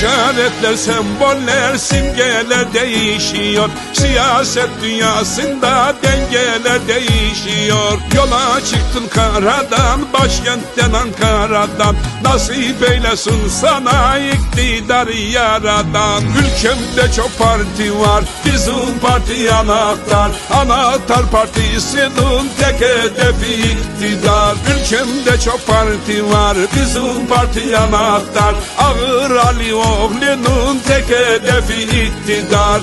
İşaretler, semboller, simgeler değişiyor. Siyaset dünyasında dengeler değişiyor. Yola çıktın karadan, başkentten Ankara'dan. Nasip eylesin sana iktidar yaradan. Ülkemde çok parti var, bizim parti anahtar. Anahtar partisinin tek hedefi iktidar. Ülkemde çok parti var, bizim parti anahtar. Ağır Alioğlu'nun tek hedefi iktidar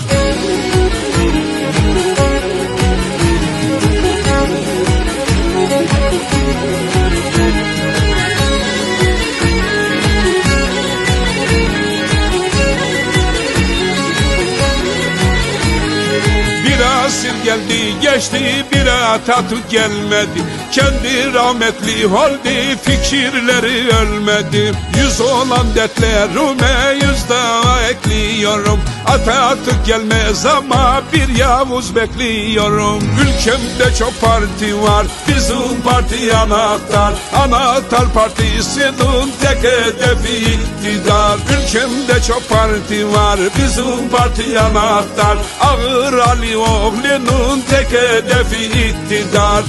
geldi geçti bir Atatürk gelmedi. Kendi rahmetli oldu fikirleri ölmedi. Yüz olan dertlerime yüz daha ekliyorum Atatürk gelmez ama bir Yavuz bekliyorum. Ülkemde çok parti var bizim parti anahtar. Anahtar partisinin tek hedefi iktidar. Ülkemde çok parti var bizim parti anahtar. Ağır Alioğlu'nun tek hedefi iktidar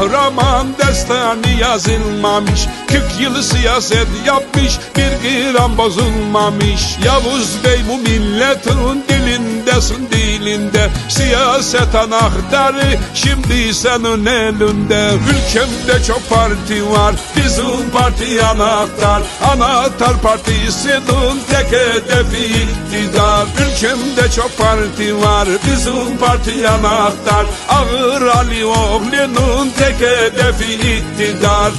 kahraman destanı yazılmamış 40 yıl siyaset yapmış bir gram bozulmamış. Yavuz Bey bu milletin dilindesin dilinde Siyaset anahtarı şimdi senin elinde. Ülkemde çok parti var bizim parti anahtar. Anahtar partisinin tek hedefi Ülkemde çok parti var bizim parti anahtar. Ağır Alioğlu'nun tek hedefi iktidar